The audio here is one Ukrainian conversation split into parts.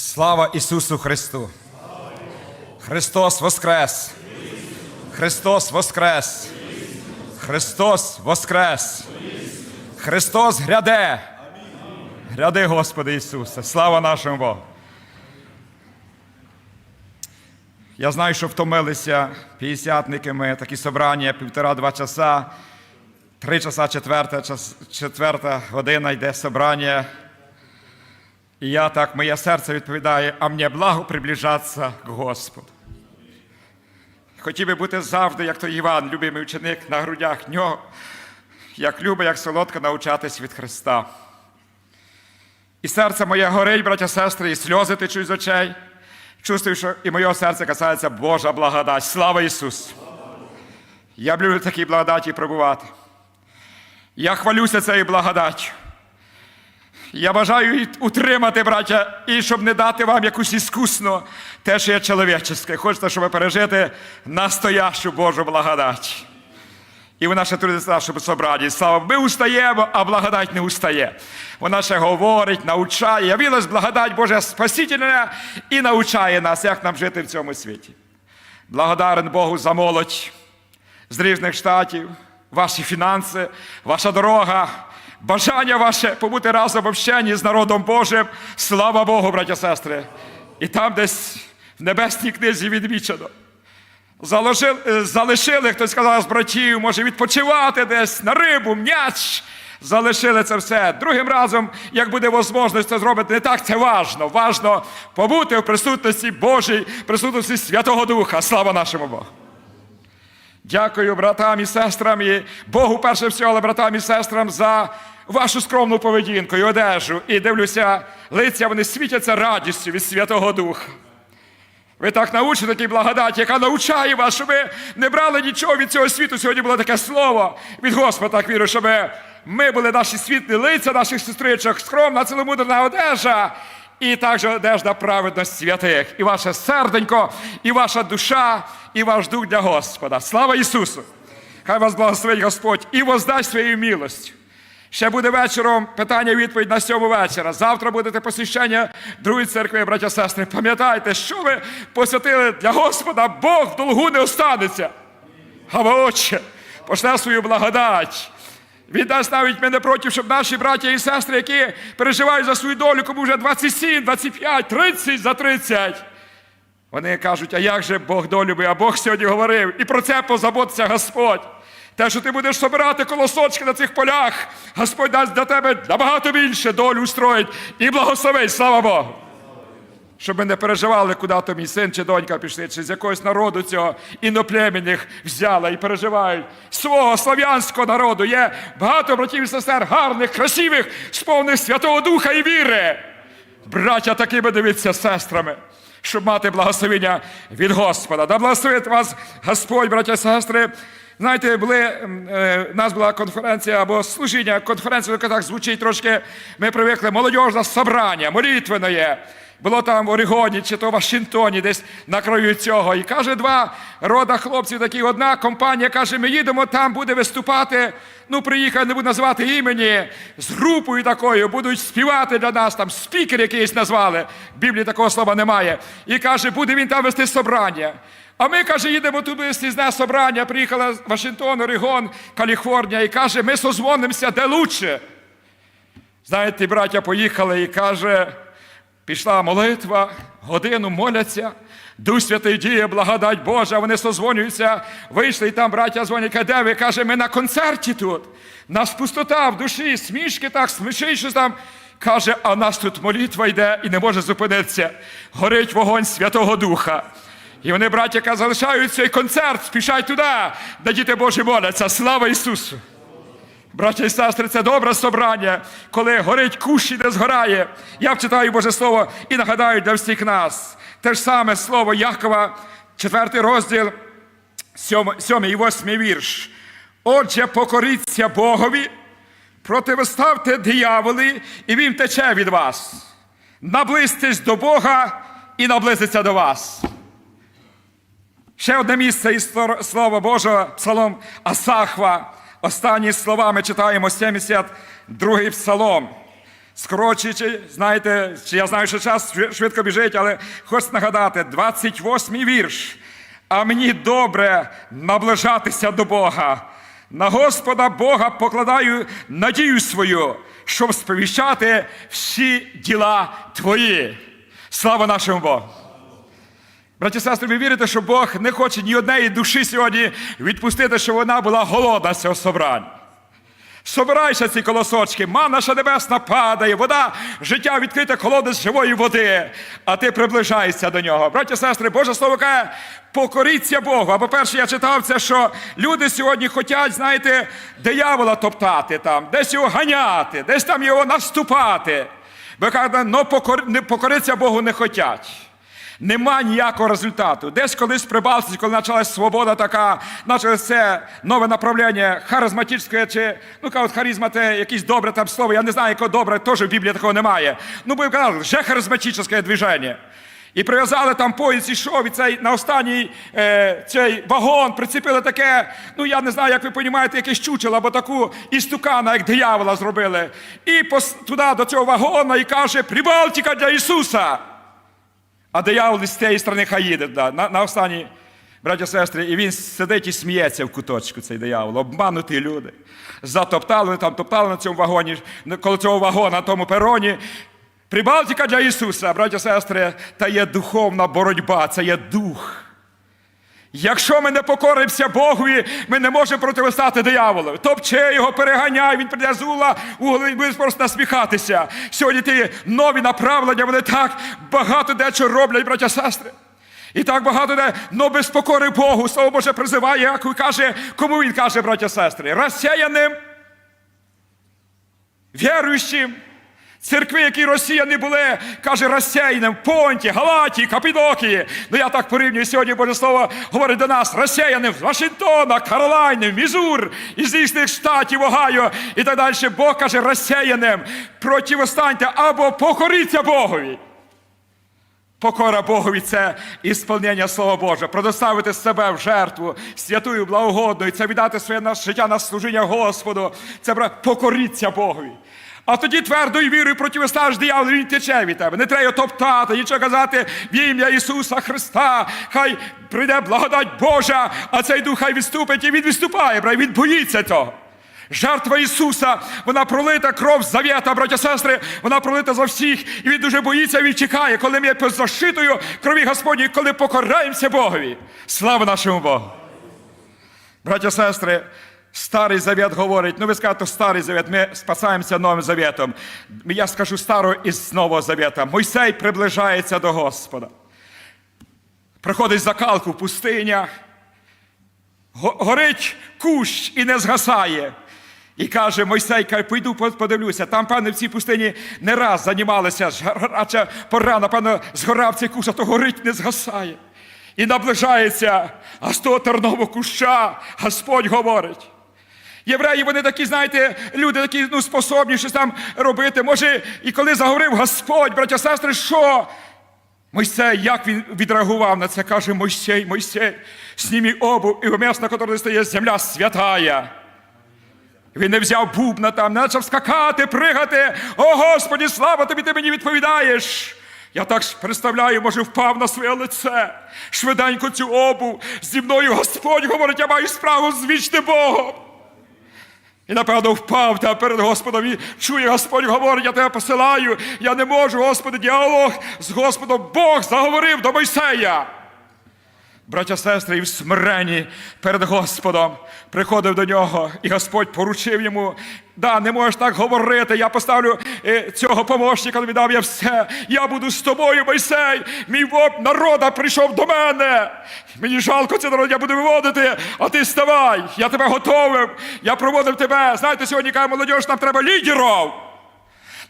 Слава Ісусу Христу! Христос Воскрес! Христос Воскрес! Христос Воскрес! Христос гряде! Гряди, Господи Ісусе! Слава нашому Богу! Я знаю, що втомилися п'ятдесятники ми, такі собрання, півтора-два часа, три часа, четверта, час, четверта година йде собрання. І я так, моє серце відповідає, а мені благо приближатися к Господу. Хотів би бути завжди, як той Іван, любимий ученик на грудях нього, як любить, як солодко навчатись від Христа. І серце моє горить, браття сестри, і сльози течуть з очей. Чувствую, що і моє серце касається Божа благодать. Слава Ісусу! Я люблю в такій благодаті пробувати. Я хвалюся цією благодаттю. Я бажаю утримати, браття, і щоб не дати вам якусь іскусно те, що є чоловічеське. Хочете, щоб пережити настоящу Божу благодать. І вона ще трудиться, щоб собрані. Слава, ми устаємо, а благодать не устає. Вона ще говорить, навчає. Явилась благодать Божа Спасительна і навчає нас, як нам жити в цьому світі. Благодарен Богу за молодь з різних штатів, ваші фінанси, ваша дорога, бажання ваше побути разом в общенні з народом Божим. Слава Богу, браття сестри. І там десь в небесній книзі відмічено. Заложили, е, залишили, хтось сказав з братів, може відпочивати десь на рибу, м'яч. Залишили це все. Другим разом, як буде можливість це зробити, не так це важно. Важно побути в присутності Божій, присутності Святого Духа. Слава нашому Богу. Дякую братам і сестрам, і Богу перше всього, братам і сестрам за вашу скромну поведінку і одежу. І дивлюся, лиця вони світяться радістю від Святого Духа. Ви так научите такій благодаті, яка навчає вас, щоб ви не брали нічого від цього світу. Сьогодні було таке слово від Господа, так вірю, щоб ми були наші світлі лиця наших сестричок, скромна, ціломудрена одежа, і також одежда праведності святих. І ваше серденько, і ваша душа, і ваш дух для Господа. Слава Ісусу! Хай вас благословить Господь і воздасть своєю милостю. Ще буде вечором питання відповідь на сьому вечора. Завтра будете посвящення другої церкви, браття сестри. Пам'ятайте, що ви посвятили для Господа, Бог в долгу не останеться. А Отче, пошле свою благодать. Він дасть навіть мене проти, щоб наші браття і сестри, які переживають за свою долю, кому вже 27, 25, 30 за 30. Вони кажуть, а як же Бог долю би, а Бог сьогодні говорив. І про це позаботиться Господь. Те, що ти будеш собирати колосочки на цих полях, Господь дасть для тебе набагато більше долю устроїть і благословить, слава Богу. Щоб ми не переживали, куди то мій син чи донька пішли, чи з якогось народу цього іноплемінних взяла і переживають. Свого слав'янського народу є багато братів і сестер, гарних, красивих, сповних Святого Духа і віри. Браття такими дивіться сестрами, щоб мати благословення від Господа. Да благословить вас Господь, браття і сестри. Знаєте, були, е, у нас була конференція або служіння, конференція, яка так звучить трошки, ми привикли, молодіжне собрання, молитвене. Було там в Орегоні чи то в Вашингтоні, десь на краю цього. І каже, два рода хлопців, такі одна компанія каже, ми їдемо, там буде виступати. Ну, приїхали, не буду називати імені, з групою такою, будуть співати для нас, там спікер якийсь назвали. В Біблії такого слова немає. І каже, буде він там вести собрання. А ми, каже, їдемо туди слізне собрання, приїхала з Вашингтон, Орегон, Каліфорнія, і каже, ми созвонимося, де лучше. Знаєте, браття поїхали і каже, пішла молитва, годину моляться, Дух Святий діє, благодать Божа, вони созвонюються, вийшли, і там браття дзвонять, де ви? Каже, ми на концерті тут. Нас пустота в душі, смішки так, смішить щось там. Каже, а нас тут молитва йде і не може зупинитися. Горить вогонь Святого Духа. І вони, браття, залишають цей концерт, спішать туди, де діти Божі моляться. Слава Ісусу! Браття і сестри, це добре собрання, коли горить кущ і не згорає. Я вчитаю Боже Слово і нагадаю для всіх нас. Те ж саме слово Якова, четвертий розділ, сьомий і восьмий вірш. Отже, покоріться Богові, противоставте дияволі, і він тече від вас. Наблизьтесь до Бога і наблизиться до вас. Ще одне місце із Слова Божого, Псалом Асахва. Останні слова ми читаємо 72-й псалом. скорочуючи, знаєте, чи я знаю, що час швидко біжить, але хочу нагадати, 28-й вірш. А мені добре наближатися до Бога. На Господа Бога покладаю надію свою, щоб сповіщати всі діла твої. Слава нашому Богу! Браті сестри, ви вірите, що Бог не хоче ні однієї душі сьогодні відпустити, щоб вона була голодна з цього собрання. Собирайся ці колосочки, мана ще небесна падає, вода, життя відкрите колодець живої води, а ти приближаєшся до нього. Браті сестри, Боже Слово каже, покоріться Богу. А по-перше, я читав це, що люди сьогодні хочуть, знаєте, диявола топтати там, десь його ганяти, десь там його наступати. Ви кажете, но покор... не покоритися Богу не хочуть. Нема ніякого результату. Десь колись при Балтиці, коли почалась свобода така, почалось це нове направлення харизматичне, чи ну кажуть, харизма це якесь добре там слово. Я не знаю, якого добре, теж в Біблії такого немає. Ну, бо казали, вже харизматичне движення. І прив'язали там поїзд ішов, і цей на останній е, цей вагон прицепили таке, ну я не знаю, як ви розумієте, якесь чучело, або таку істукана, як диявола зробили. І пос, туди до цього вагона і каже: Прибалтика для Ісуса! А диявол з цієї сторони хай їде, да, на, на останній, браття сестри, і він сидить і сміється в куточку, цей диявол, обмануті люди. Затоптали, там топтали на цьому вагоні, коло цього вагона, на тому пероні. Прибалтика для Ісуса, браття сестри, та є духовна боротьба, це є дух. Якщо ми не покоримося Богові, ми не можемо протистояти дияволу. Топче його, переганяй, він прийде з ула, угол, він буде просто насміхатися. Сьогодні ті нові направлення, вони так багато дечого роблять, браття сестри. І так багато де, но без покори Богу, Слово Боже призиває, як він каже, кому він каже, браття сестри, розсіяним, віруючим, Церкви, які росіяни були, каже, розсеяним, Понті, Галатії, Капідокії. Ну я так порівнюю сьогодні, Боже Слово говорить до нас, розсеяним з Вашингтона, Каролайни, Мізур, із різних штатів, Огайо і так далі. Бог каже, розсеяним, противостаньте або покоріться Богові. Покора Богові це ісполнення Слова Божого, предоставити себе в жертву святую, благогодною, це віддати своє життя на служіння Господу, це покоріться Богові. А тоді твердою вірою протистоїш дияволу, він тече від тебе. Не треба топтати, нічого казати в ім'я Ісуса Христа. Хай прийде благодать Божа, а цей дух хай відступить і він відступає, бра, він боїться того. Жертва Ісуса, вона пролита кров завета, браття сестри, вона пролита за всіх, і він дуже боїться, він чекає, коли ми під защитою крові Господній, коли покораємося Богові. Слава нашому Богу! Браття сестри, старий завет говорить, ну ви скажете, старий завет, ми спасаємося новим заветом. Я скажу старого із нового завета. Мойсей приближається до Господа. Приходить закалку в пустинях, горить кущ і не згасає. І каже Мойсей, каже, пойду подивлюся. Там, певне, в цій пустині не раз займалися, радше пора, напевно, згорав цей кущ, а то горить не згасає. І наближається, а з того тернового куща Господь говорить. Євреї, вони такі, знаєте, люди такі ну, способні щось там робити. Може, і коли заговорив Господь, браття сестри, що? Мойсей, як він відреагував на це, каже Мойсей, Мойсей, снімі обув, і в м'яс, на якому стає земля святая. Він не взяв бубна там, не почав скакати, пригати. О Господі, слава тобі, ти мені відповідаєш. Я так представляю, може, впав на своє лице. Швиденько цю обув. Зі мною Господь говорить, я маю справу з вічним Богом. І напевно впав там перед Господом і чує Господь говорить, я тебе посилаю. Я не можу, Господи, діалог з Господом Бог заговорив до Мойсея. Браття, сестри, і в смиренні перед Господом приходив до нього, і Господь поручив йому. Да, не можеш так говорити. Я поставлю е, цього помощника, віддав я все. Я буду з тобою, Мойсей. Мій народа прийшов до мене. Мені жалко цей народ, я буду виводити, а ти ставай. Я тебе готовив. Я проводив тебе. Знаєте, сьогодні каже молодіж, нам треба лідерів.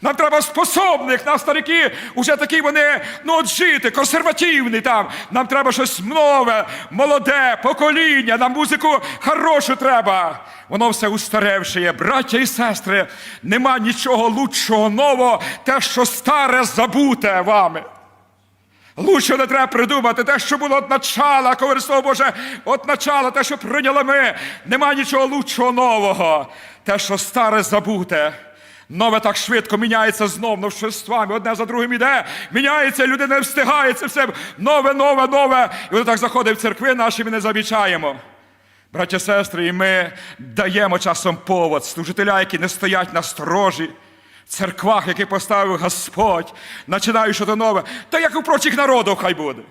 Нам треба способних, нам старики вже такі вони ну от жити, консервативні там. Нам треба щось нове, молоде, покоління, нам музику хорошу треба. Воно все устаревше є. Браття і сестри, нема нічого лучшого нового, те, що старе забуте вами. Лучше не треба придумати те, що було від начала, коли слово Боже, від начала, те, що прийняли ми. Нема нічого лучшого нового. Те, що старе забуте. Нове так швидко міняється знов новшествами, одне за другим іде, міняється, людина не встигає, все нове, нове, нове. І воно так заходить в церкви наші, ми не замічаємо. Браття, сестри, і ми даємо часом повод служителя, які не стоять на сторожі, в церквах, які поставив Господь, починають щось нове. Та як у прочих народів хай буде.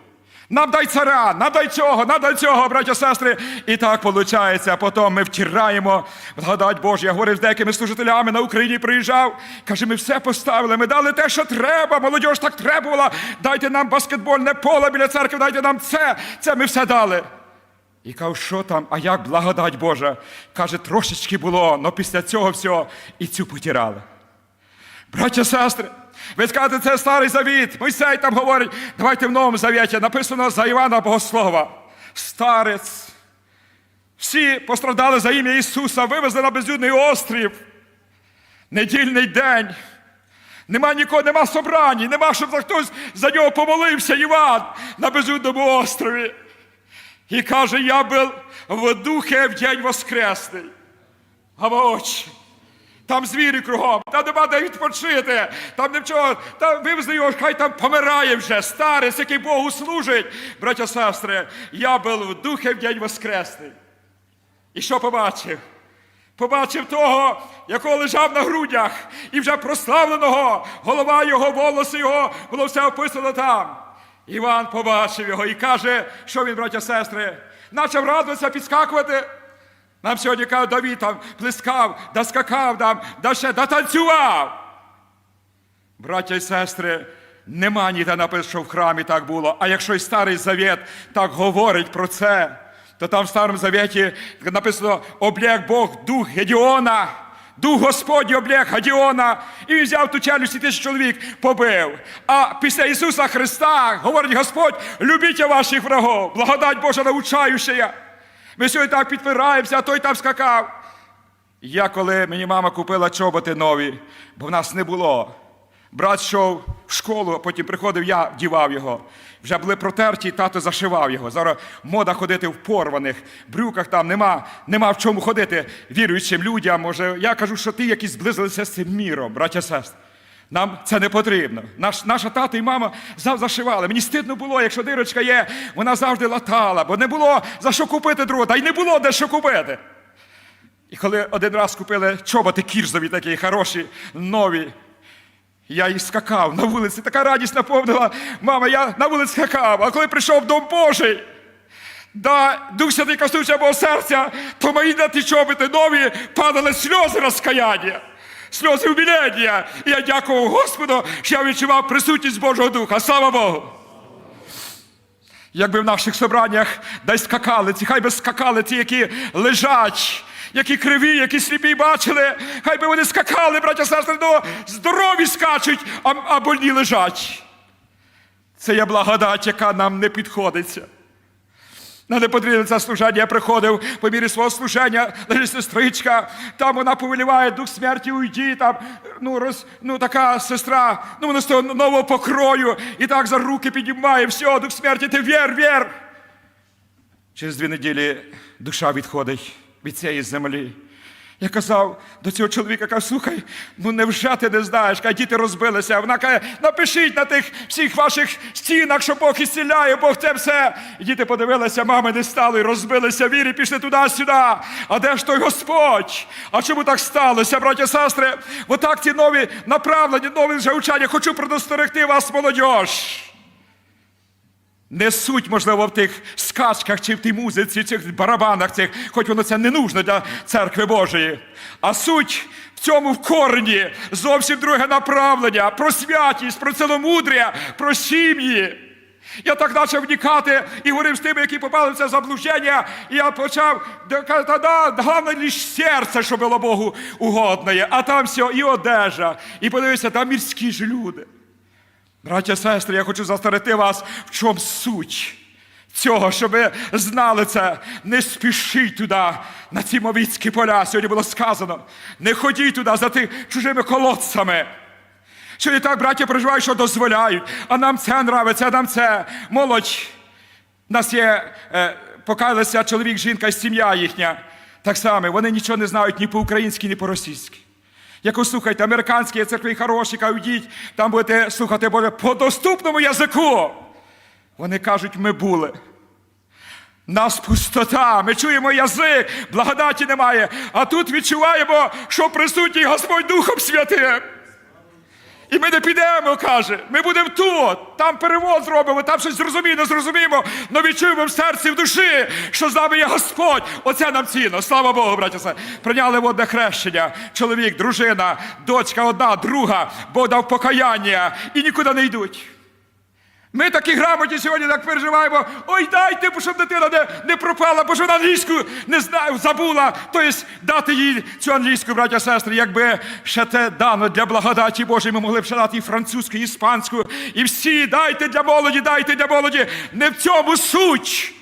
Нам дай царя, нам дай цього, нам дай цього, браття, сестри. І так виходить, а потім ми втираємо, благодать Божу. Я говорив з деякими служителями на Україні приїжджав. Каже, ми все поставили, ми дали те, що треба. Молодь так требувала. Дайте нам баскетбольне поле біля церкви, дайте нам це. Це ми все дали. І кажу, що там, а як благодать Божа? Каже, трошечки було, але після цього всього і цю потирали. Браття, сестри, ви скажете, це старий завіт. Мойсей там говорить, давайте в новому завіті. Написано за Івана Богослова. Старець. Всі пострадали за ім'я Ісуса, вивезли на безлюдний острів. Недільний день. Нема нікого, нема собрані, нема, щоб хтось за нього помолився Іван на безлюдному острові. І каже, я був в духе в день воскресний. А очі. Там звірі кругом, там нема де відпочити, там нічого, там вивезли його, хай там помирає вже, старець, який Богу служить. Браття, сестри, я був в духе в день воскресний. І що побачив? Побачив того, якого лежав на грудях, і вже прославленого, голова його, волоси його, було все описано там. Іван побачив його і каже, що він, браття, сестри, почав радуватися, підскакувати. Нам сьогодні кажуть, Давід там плескав, да скакав, там, да ще да танцював. Браття і сестри, нема ніде написано, що в храмі так було. А якщо й старий завіт так говорить про це, то там в старому завіті написано облєк Бог дух Гедіона. Дух Господній облєк Гедіона, і він взяв ту челюсть і тисяч чоловік побив. А після Ісуса Христа говорить Господь, любіть ваших врагов, благодать Божа научаюча. Ми сьогодні так підпираємося, а той там скакав. Я коли мені мама купила чоботи нові, бо в нас не було. Брат йшов в школу, а потім приходив, я вдівав його. Вже були протерті, тато зашивав його. Зараз мода ходити в порваних брюках, там нема, нема в чому ходити віруючим людям. Може, я кажу, що ти якісь зблизилися з цим міром, браття сестри. Нам це не потрібно. Наш, наша тато і мама зашивали. Мені стидно було, якщо дирочка є, вона завжди латала, бо не було за що купити другого, та й не було де що купити. І коли один раз купили чоботи кірзові такі хороші, нові, я і скакав на вулиці, така радість наповнила. Мама, я на вулиці скакав, а коли прийшов в Дом Божий, да Дух Святий коснувся мого серця, то мої на ті чоботи нові падали сльози розкаяння, сльози умілення. І я дякував Господу, що я відчував присутність Божого Духа. Слава Богу! Якби в наших собраннях десь скакали, ці хай би скакали ті, які лежать, які криві, які сліпі бачили, хай би вони скакали, браття сестри, ну, здорові скачуть, а, а больні лежать. Це є благодать, яка нам не підходиться. На це служення я приходив по мірі свого служення, лежить сестричка, там вона повеліває дух смерті уйди, там, ну, роз, ну така сестра, ну вона з того нового покрою, і так за руки піднімає, все, дух смерті, ти вір, вір. Через дві неділі душа відходить від цієї землі. Я казав до цього чоловіка, кажу, слухай, ну невже ти не знаєш, каже, діти розбилися. Вона каже, напишіть на тих всіх ваших стінах, що Бог ісціляє, Бог це все. І діти подивилися, мами не стали, розбилися вірі, пішли туди-сюди. А де ж той Господь? А чому так сталося, браття сестри? Отак ці нові направлені, нові вже учення. Хочу предостерегти вас, молодь. Не суть, можливо, в тих скачках чи в тій музиці, в барабанах цих, хоч воно це не нужно для церкви Божої. А суть в цьому в корені зовсім друге направлення про святість, про ціломудря, про сім'ї. Я так почав вникати і говорив з тими, які попали в це заблуждення, і я почав казати, да, головне лише серце, що було Богу угодне, а там все, і одежа, і подивися, там мірські ж люди. Браття, сестри, я хочу застерегти вас, в чому суть цього, щоб ви знали це. Не спішіть туди, на ці мовіцькі поля. Сьогодні було сказано. Не ходіть туди за тими чужими колодцями. Сьогодні так, браття, проживають, що дозволяють, а нам це нравиться, а нам це. Молодь. У нас є, е, покаялися чоловік, жінка і сім'я їхня. Так само, вони нічого не знають ні по-українськи, ні по-російськи. Яку слухайте, американські церкви хороші, кажуть, йдіть, там будете слухати Боже по доступному язику. Вони кажуть, ми були. Нас пустота, ми чуємо язик, благодаті немає. А тут відчуваємо, що присутній Господь Духом Святим. І ми не підемо, каже. Ми будемо тут, там перевод зробимо, там щось зрозуміємо, зрозуміємо, але відчуємо в серці, в душі, що з нами є Господь. Оце нам цінно. Слава Богу, браті. Прийняли водне хрещення. Чоловік, дружина, дочка одна, друга, Бог дав покаяння і нікуди не йдуть. Ми такі грамотні сьогодні так переживаємо. Ой, дайте, щоб дитина не, не пропала, бо ж вона англійську не знає, забула. Тобто дати їй цю англійську, браття сестри, якби ще те дано для благодаті Божої, ми могли б ще дати і французьку, і іспанську, і всі дайте для молоді, дайте для молоді. Не в цьому суть.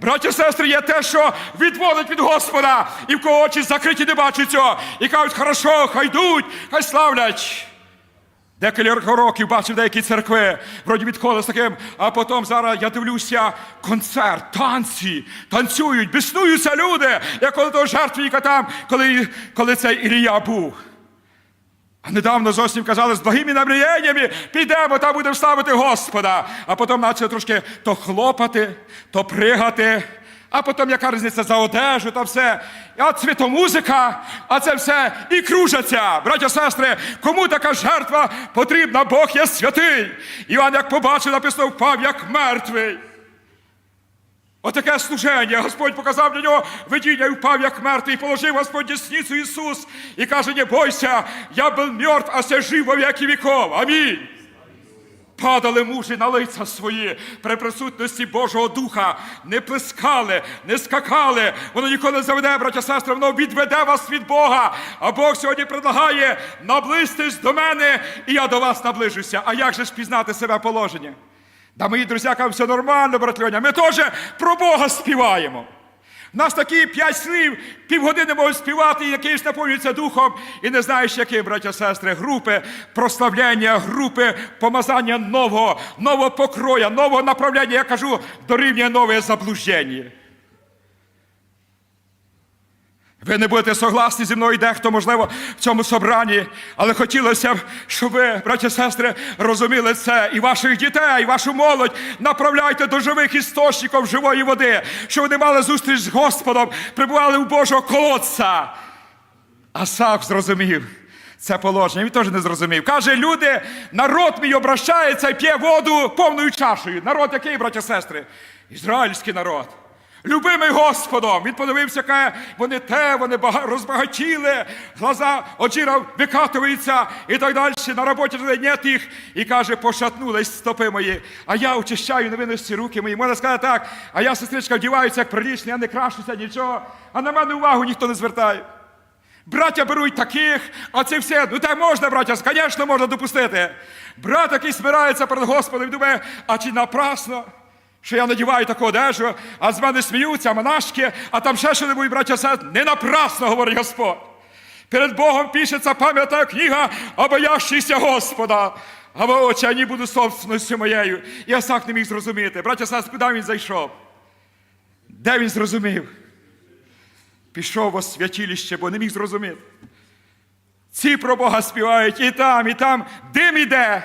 Браття сестри, є те, що відводить від Господа, і в кого очі закриті не бачать цього. І кажуть, хорошо, хай йдуть, хай славлять. Декілька років бачив деякі церкви, вроді відходили з таким, а потім зараз я дивлюся концерт, танці, танцюють, біснуються люди, як коли того жертвенника там, коли, коли цей Ілія був. А недавно зовсім казали, з благими намріяннями підемо, там будемо ставити Господа. А потім почали трошки то хлопати, то пригати, а потім яка різниця за одежу та все. А цвітомузика, а це все і кружаться. Браття, сестри, кому така жертва потрібна? Бог є святий. Іван, як побачив, написано, впав як мертвий. Отаке служення. Господь показав для нього видіння і впав як мертвий, положив Господь десницю Ісус і каже, не бойся, я був мертв, а се жив во віки віков. Амінь. Падали мужі на лиця свої при присутності Божого Духа, не плескали, не скакали. Воно ніколи не заведе, браття сестри, воно відведе вас від Бога. А Бог сьогодні предлагає наблизьтесь до мене, і я до вас наближуся. А як же ж пізнати себе положення? Да мої друзі, кажуть, все нормально, брат. Ми теж про Бога співаємо. Нас такі п'ять слів, півгодини можуть співати, і якийсь наповнюється духом, і не знаєш, які, браття, сестри, групи прославляння, групи помазання нового, нового покроя, нового направлення, я кажу, дорівнює нове заблуждення. Ви не будете согласні зі мною дехто, можливо, в цьому собранні, але хотілося б, щоб ви, браті і сестри, розуміли це і ваших дітей, і вашу молодь направляйте до живих істочників живої води, щоб вони мали зустріч з Господом, прибували в Божого колодця. Асав зрозумів це положення. Він теж не зрозумів. Каже, люди, народ мій обращається і п'є воду повною чашею. Народ який, браті і сестри? Ізраїльський народ. Любимий Господом. Він подивився, каже, вони те, вони розбагатіли, глаза очіра викатуються і так далі. На роботі нет їх. І каже, пошатнулись стопи мої. А я очищаю невинності руки мої. Можна сказати так, а я, сестричка, вдіваюся як прилічний, я не крашуся, нічого. А на мене увагу ніхто не звертає. Браття беруть таких, а це все, ну так можна, браття, звісно, можна допустити. Брат, який спирається перед Господом, і думає, а чи напрасно, що я надіваю таку одежу, а з мене сміються монашки, а там ще що-небудь, браття, сестри, не напрасно, говорить Господь. Перед Богом пишеться пам'ятна книга, а боящийся Господа. А ви очі, вони будуть собственністю моєю. Я сам не міг зрозуміти. Браття, сестри, куди він зайшов? Де він зрозумів? пішов у святилище, бо не міг зрозуміти. Ці про Бога співають і там, і там дим іде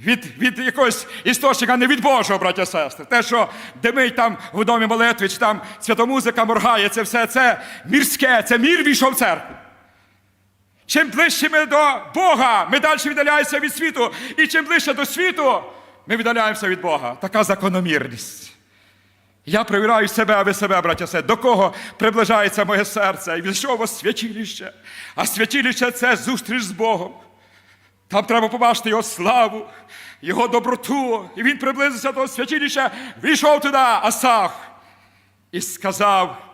від, від якогось істочника, не від Божого, браття і сестри. Те, що димить там в домі молитви, чи там святомузика моргає, це все це мірське, це мір війшов в церкву. Чим ближче ми до Бога, ми далі віддаляємося від світу. І чим ближче до світу, ми віддаляємося від Бога. Така закономірність. Я перевіряю себе, а ви себе, браття, все. До кого приближається моє серце? І війшов у святилище. А святилище це зустріч з Богом. Там треба побачити його славу, його доброту. І він приблизився до святилища, війшов туди, Асах, і сказав,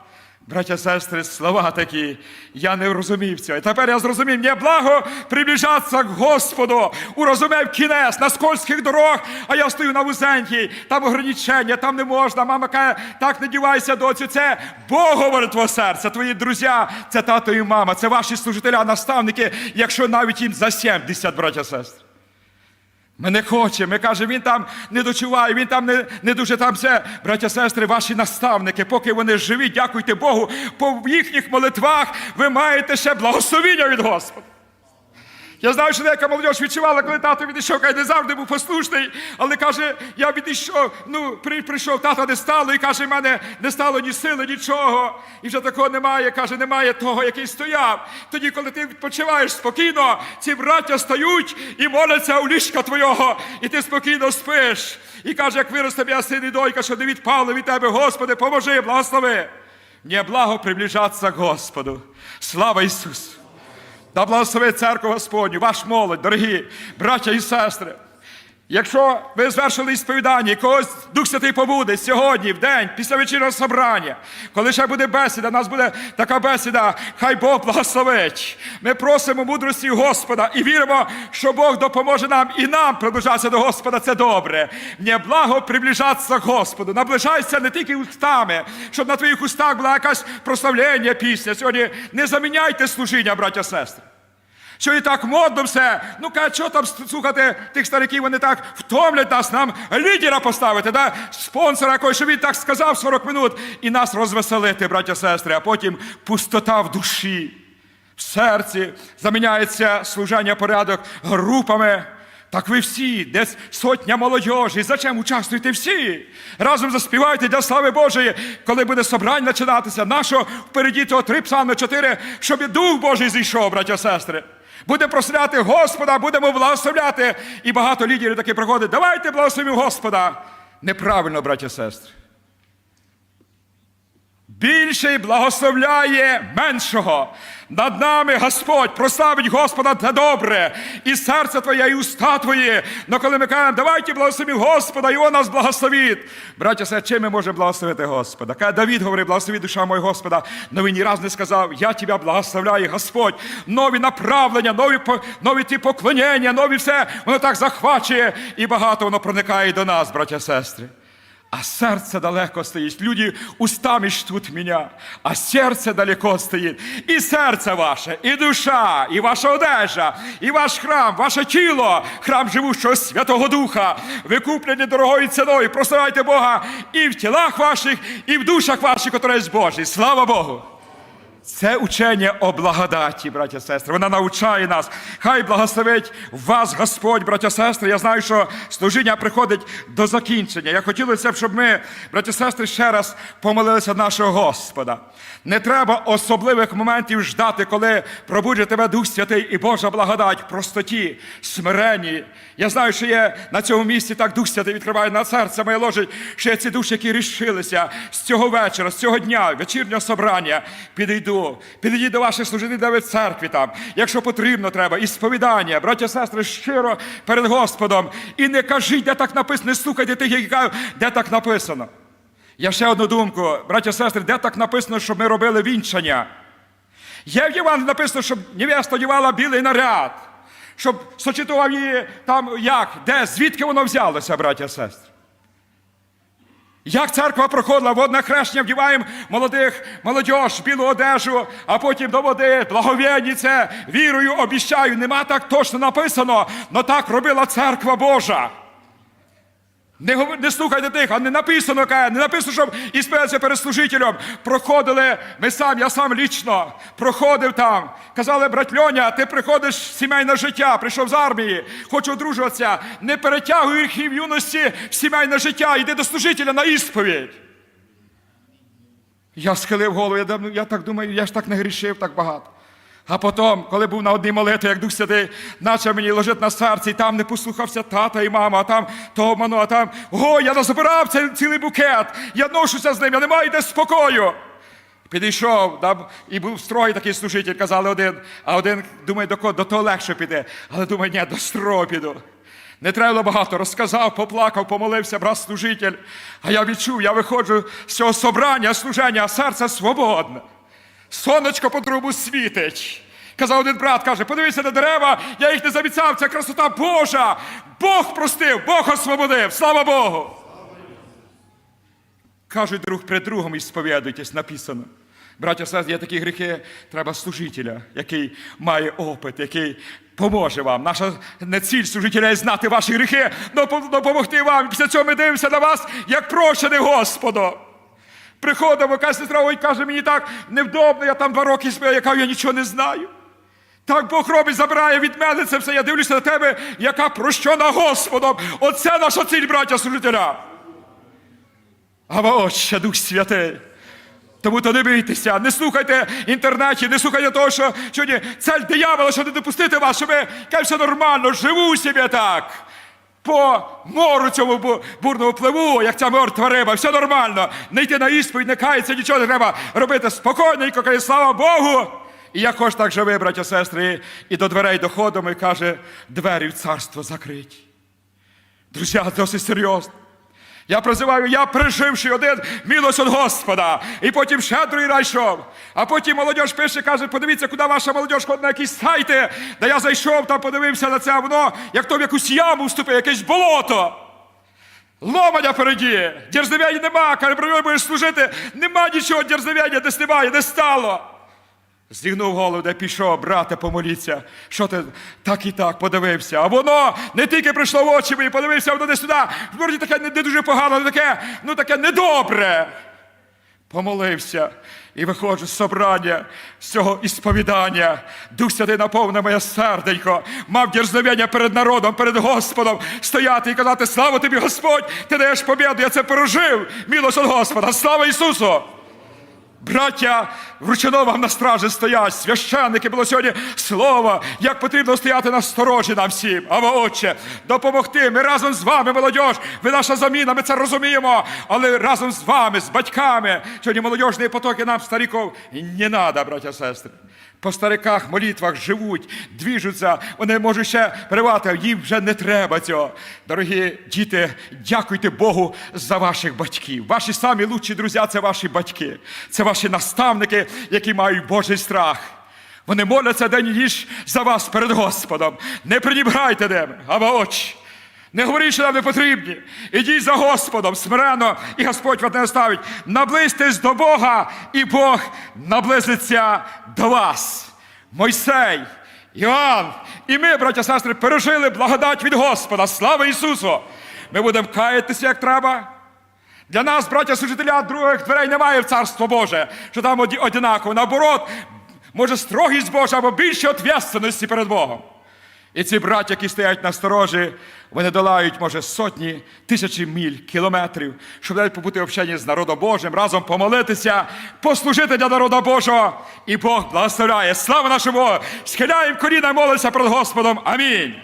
браття, сестри, слова такі, я не розумів цього. І тепер я зрозумів, мені благо приближатися к Господу. Урозумів кінець на скользьких дорог, а я стою на вузенькій, там ограничення, там не можна. Мама каже, так не дівайся, доцю. Це Бог говорить твоє серце, твої друзі, це тато і мама, це ваші служителя, наставники, якщо навіть їм за 70, браття, сестри. Ми не хочемо. Ми каже, він там не дочуває, він там не, не дуже там все. Браття, сестри, ваші наставники, поки вони живі, дякуйте Богу, по їхніх молитвах ви маєте ще благословіння від Господа. Я знаю, що деяка молодь відчувала, коли тато відійшов, каже, не завжди був послушний, але каже, я відійшов, ну, при, прийшов, тата не стало, і каже, в мене не стало ні сили, нічого. І вже такого немає, каже, немає того, який стояв. Тоді, коли ти відпочиваєш спокійно, ці браття стають і моляться у ліжка твого, і ти спокійно спиш. І каже, як вирос тебе син і дойка, що не відпали від тебе, Господи, поможи, благослови. Мне благо приближаться к Господу. Слава Ісусу! Да благословить церкву Господню, ваш молодь, дорогі браття і сестри. Якщо ви звершили сповідання, і когось Дух Святий побуде сьогодні, в день, після вечірнього собрання, коли ще буде бесіда, у нас буде така бесіда, хай Бог благословить. Ми просимо мудрості Господа і віримо, що Бог допоможе нам і нам приближатися до Господа. Це добре. Мені благо приближатися к Господу. Наближайся не тільки устами, щоб на твоїх устах була якась прославлення пісня. Сьогодні не заміняйте служіння, браття сестри. Що і так модно все. Ну каже, що там слухати тих стариків, вони так втомлять нас, нам лідера поставити, да? спонсора якогось, щоб він так сказав 40 минут і нас розвеселити, браття сестри, а потім пустота в душі, в серці заміняється служення порядок групами. Так ви всі, десь сотня молодежі. Зачем участвуєте всі? Разом заспівайте для слави Божої, коли буде собрання починатися. Нашого впереді того три псалми, чотири, щоб і Дух Божий зійшов, браття сестри. Буде прославляти Господа, будемо благословляти. І багато лідерів таки приходить. Давайте благословимо Господа. Неправильно, браття сестри. Більший благословляє меншого. Над нами Господь прославить Господа для добре, і серце Твоє, і уста Твої. Но коли ми кажемо, давайте благословимо Господа, і Он нас благословить. Браття, все, чим ми можемо благословити Господа? Каже Давід говорить, благослови душа моя Господа, но він ні раз не сказав, я тебе благословляю, Господь. Нові направлення, нові, нові ті поклонення, нові все, воно так захвачує, і багато воно проникає до нас, браття, сестри. А сердце далеко стоит. Люди устами ждут меня, а сердце далеко стоит. І серце ваше, і душа, і ваша одежа, і ваш храм, ваше тіло, храм живущого Святого Духа, викуплені дорогою ціною. Прославляйте Бога і в тілах ваших, і в душах ваших, котре є Божі. Слава Богу! Це учення о благодаті, браття сестри. Вона навчає нас. Хай благословить вас Господь, браття сестри. Я знаю, що служіння приходить до закінчення. Я хотілося б, щоб ми, браття сестри, ще раз помолилися нашого Господа. Не треба особливих моментів ждати, коли пробуджує тебе Дух Святий і Божа благодать в простоті, смиренні. Я знаю, що є на цьому місці так Дух Святий відкриває на серце моє ложить, що є ці душі, які рішилися з цього вечора, з цього дня, вечірнього собрання. Підійду, підійдіть до ваших служителів, де ви в церкві там, якщо потрібно треба, і сповідання, браття, сестри, щиро перед Господом. І не кажіть, де так написано, не слухайте тих, які кажуть, де так написано. Я ще одну думку, браття, сестри, де так написано, щоб ми робили вінчання? Є в Євангелії написано, щоб невеста одягала білий наряд, щоб сочетував її там як, де, звідки воно взялося, браття, сестри. Як церква проходила, водне хрещення вдіваємо молодих, молодіж, білу одежу, а потім до води, благовєнніце, вірою обіщаю. Нема так точно написано, але так робила церква Божа. Не, не слухайте тих, а не написано, каже, не написано, щоб ісперся перед служителем. Проходили, ми сам, я сам лічно проходив там. Казали, брат Льоня, ти приходиш в сімейне життя, прийшов з армії, хочу одружуватися. Не перетягуй гріхів юності в сімейне життя, йди до служителя на ісповідь. Я схилив голову, я, я так думаю, я ж так не грішив так багато. А потім, коли був на одній молитві, як Дух Святий, почав мені лежить на серці, і там не послухався тата і мама, а там того ману, а там, о, я назбирав цей цілий букет, я ношуся з ним, я не маю де спокою. Підійшов, да, і був строгий такий служитель, казали один, а один думає, до кого до того легше піде. Але думає, ні, до строго піду. Не треба багато, розказав, поплакав, помолився, брат служитель. А я відчув, я виходжу з цього собрання, служення, а серце свободне. Сонечко по трубу світить. Казав один брат, каже, подивися на дерева, я їх не заміцяв, це красота Божа. Бог простив, Бог освободив, слава Богу. Кажуть друг при другому і сповідуйтесь, написано. Браття, сестри, є такі гріхи, треба служителя, який має опит, який поможе вам. Наша не ціль служителя є знати ваші гріхи, допомогти вам. Після цього ми дивимося на вас, як прощений Господом. Приходимо, каже сестра, каже, мені так невдобно, я там два роки спив, я кажу, я нічого не знаю. Так Бог робить, забирає від мене це все. Я дивлюся на тебе, яка прощена Господом. Оце наша ціль, браття служителя. Ава Отче, Дух Святий. Тому то не бійтеся, не слухайте інтернеті, не слухайте того, що сьогодні цель диявола, що не допустити вас, щоб ви все нормально, живу собі так. По мору цьому бурному пливу, як ця мертва риба, все нормально. Не йти на ісповідь, не кається, нічого не треба робити спокійненько, каже, слава Богу. І я хоч так живе, браття, сестри, і до дверей доходимо і каже, двері в царство закриті. Друзі, досить серйозно. Я прозиваю, я переживши один милость від Господа. І потім ще другий раз йшов. А потім молодь пише, каже, подивіться, куди ваша молодь ходить на якісь сайти. Де я зайшов, там подивився на це, воно, як то в якусь яму вступив, якесь болото. Ломаня переді, дерзновення нема, каже, будеш служити, нема нічого, дерзновення десь немає, не стало. Зігнув голову, де пішов, брате, помоліться. Що ти так і так подивився? А воно не тільки прийшло в очі мої, подивився, воно не сюди. Вроді таке не, дуже погано, не таке, ну таке недобре. Помолився і виходжу з собрання, з цього ісповідання. Дух Святий наповнив моє серденько, мав дерзновення перед народом, перед Господом стояти і казати: Слава тобі, Господь! Ти даєш побіду, я це пережив. Милость від Господа, слава Ісусу! Браття, вручено вам на стражі стоять, священники було сьогодні слово, як потрібно стояти на сторожі нам всім. А Отче, допомогти. Ми разом з вами, молодь, ви наша заміна, ми це розуміємо, але разом з вами, з батьками. Сьогодні молодіжні потоки нам, старіков, не треба, браття, сестри. По стариках, молитвах живуть, двіжуться, вони можуть ще перевати, їм вже не треба цього. Дорогі діти, дякуйте Богу за ваших батьків. Ваші самі лучші друзі це ваші батьки, це ваші наставники, які мають Божий страх. Вони моляться день і ніч за вас перед Господом. Не пренібрайте ними, аба очі. Не говоріть, що нам не потрібні. Ідіть за Господом смиренно, і Господь вас не оставить. Наблизьтесь до Бога, і Бог наблизиться до вас. Мойсей, Іоанн, і ми, браття сестри, пережили благодать від Господа. Слава Ісусу! Ми будемо каятися, як треба. Для нас, браття служителя, других дверей немає в Царство Боже, що там одинаково. Наоборот, може строгість Божа або більше відповідальності перед Богом. І ці браття, які стоять на сторожі, вони долають, може, сотні, тисячі міль, кілометрів, щоб навіть побути в общенні з народом Божим, разом помолитися, послужити для народа Божого. І Бог благословляє. Слава нашому Богу! Схиляємо коліна і молимося перед Господом. Амінь.